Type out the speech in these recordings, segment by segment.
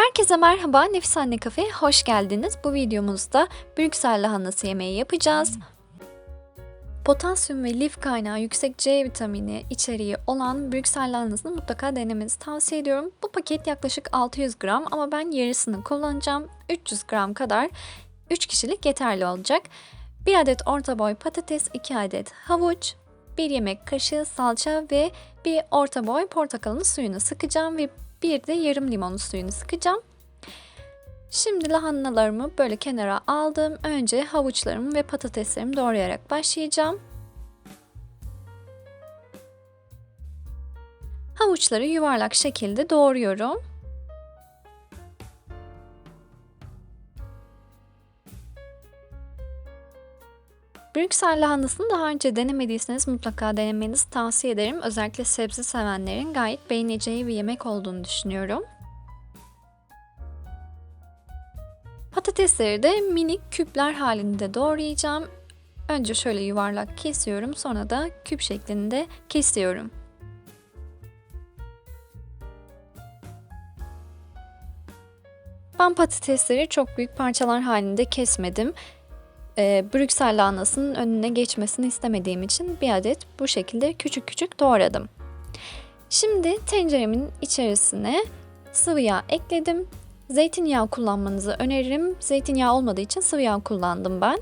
Herkese merhaba, Nefis Anne Kafe'ye hoş geldiniz. Bu videomuzda Brüksel lahanası yemeği yapacağız. Potasyum ve lif kaynağı yüksek C vitamini içeriği olan Brüksel lahanasını mutlaka denemenizi tavsiye ediyorum. Bu paket yaklaşık 600 gram ama ben yarısını kullanacağım. 300 gram kadar 3 kişilik yeterli olacak. 1 adet orta boy patates, 2 adet havuç, 1 yemek kaşığı salça ve bir orta boy portakalın suyunu sıkacağım ve bir de yarım limon suyunu sıkacağım. Şimdi lahanalarımı böyle kenara aldım. Önce havuçlarımı ve patateslerimi doğrayarak başlayacağım. Havuçları yuvarlak şekilde doğruyorum. Brüksel lahanasını daha önce denemediyseniz mutlaka denemenizi tavsiye ederim. Özellikle sebze sevenlerin gayet beğeneceği bir yemek olduğunu düşünüyorum. Patatesleri de minik küpler halinde doğrayacağım. Önce şöyle yuvarlak kesiyorum, sonra da küp şeklinde kesiyorum. Ben patatesleri çok büyük parçalar halinde kesmedim e, Brüksel lahanasının önüne geçmesini istemediğim için bir adet bu şekilde küçük küçük doğradım. Şimdi tenceremin içerisine sıvı yağ ekledim. Zeytinyağı kullanmanızı öneririm. Zeytinyağı olmadığı için sıvı yağ kullandım ben.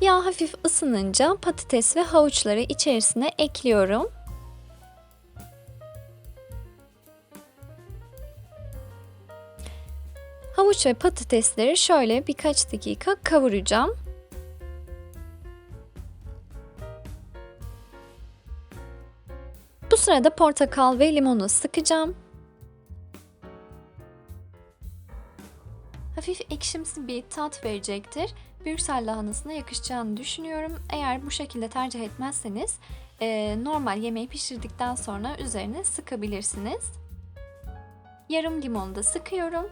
Yağ hafif ısınınca patates ve havuçları içerisine ekliyorum. Havuç ve patatesleri şöyle birkaç dakika kavuracağım. Bu sırada portakal ve limonu sıkacağım. Hafif ekşimsi bir tat verecektir. Brüksel lahanasına yakışacağını düşünüyorum. Eğer bu şekilde tercih etmezseniz normal yemeği pişirdikten sonra üzerine sıkabilirsiniz. Yarım limonu da sıkıyorum.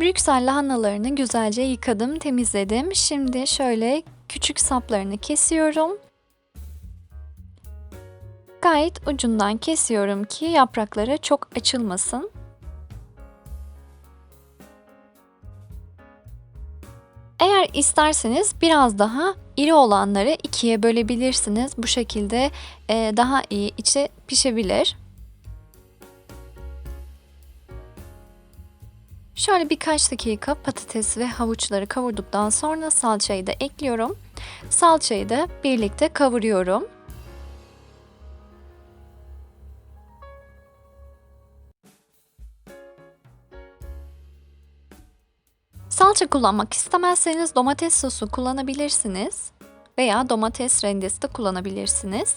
Brüksel lahanalarını güzelce yıkadım, temizledim. Şimdi şöyle küçük saplarını kesiyorum. Gayet ucundan kesiyorum ki yaprakları çok açılmasın. Eğer isterseniz biraz daha iri olanları ikiye bölebilirsiniz. Bu şekilde daha iyi içe pişebilir. Şöyle birkaç dakika patates ve havuçları kavurduktan sonra salçayı da ekliyorum. Salçayı da birlikte kavuruyorum. Salça kullanmak istemezseniz domates sosu kullanabilirsiniz veya domates rendesi de kullanabilirsiniz.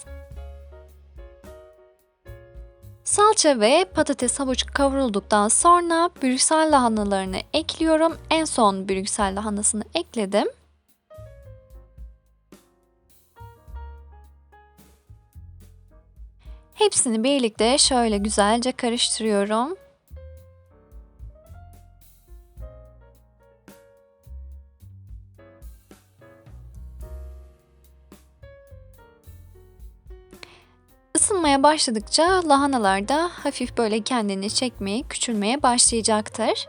Salça ve patates havuç kavrulduktan sonra Brüksel lahanalarını ekliyorum. En son Brüksel lahanasını ekledim. Hepsini birlikte şöyle güzelce karıştırıyorum. Isınmaya başladıkça lahanalar da hafif böyle kendini çekmeye, küçülmeye başlayacaktır.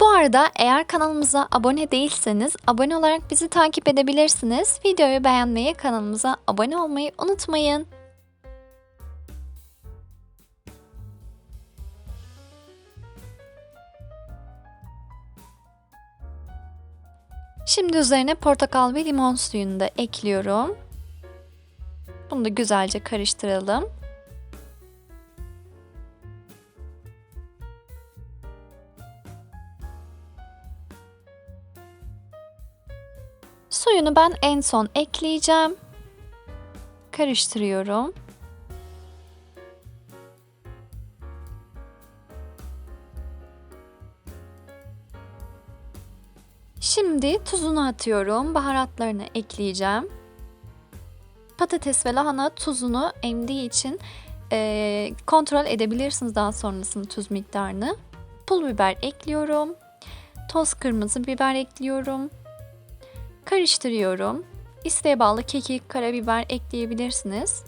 Bu arada eğer kanalımıza abone değilseniz abone olarak bizi takip edebilirsiniz. Videoyu beğenmeyi, kanalımıza abone olmayı unutmayın. Şimdi üzerine portakal ve limon suyunu da ekliyorum. Bunu da güzelce karıştıralım. Suyunu ben en son ekleyeceğim. Karıştırıyorum. Şimdi tuzunu atıyorum. Baharatlarını ekleyeceğim. Patates ve lahana tuzunu emdiği için e, kontrol edebilirsiniz daha sonrasında tuz miktarını. Pul biber ekliyorum. toz kırmızı biber ekliyorum. Karıştırıyorum. İsteğe bağlı kekik, karabiber ekleyebilirsiniz.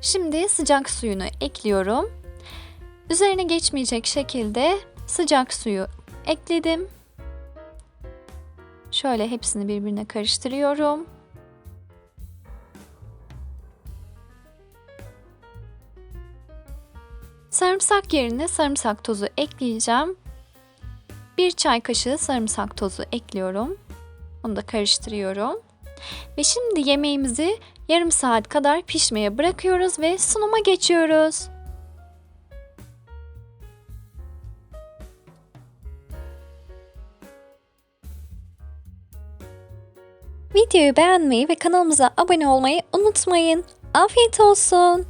Şimdi sıcak suyunu ekliyorum. Üzerine geçmeyecek şekilde sıcak suyu ekledim. Şöyle hepsini birbirine karıştırıyorum. Sarımsak yerine sarımsak tozu ekleyeceğim. Bir çay kaşığı sarımsak tozu ekliyorum. Onu da karıştırıyorum. Ve şimdi yemeğimizi yarım saat kadar pişmeye bırakıyoruz ve sunuma geçiyoruz. Videoyu beğenmeyi ve kanalımıza abone olmayı unutmayın. Afiyet olsun.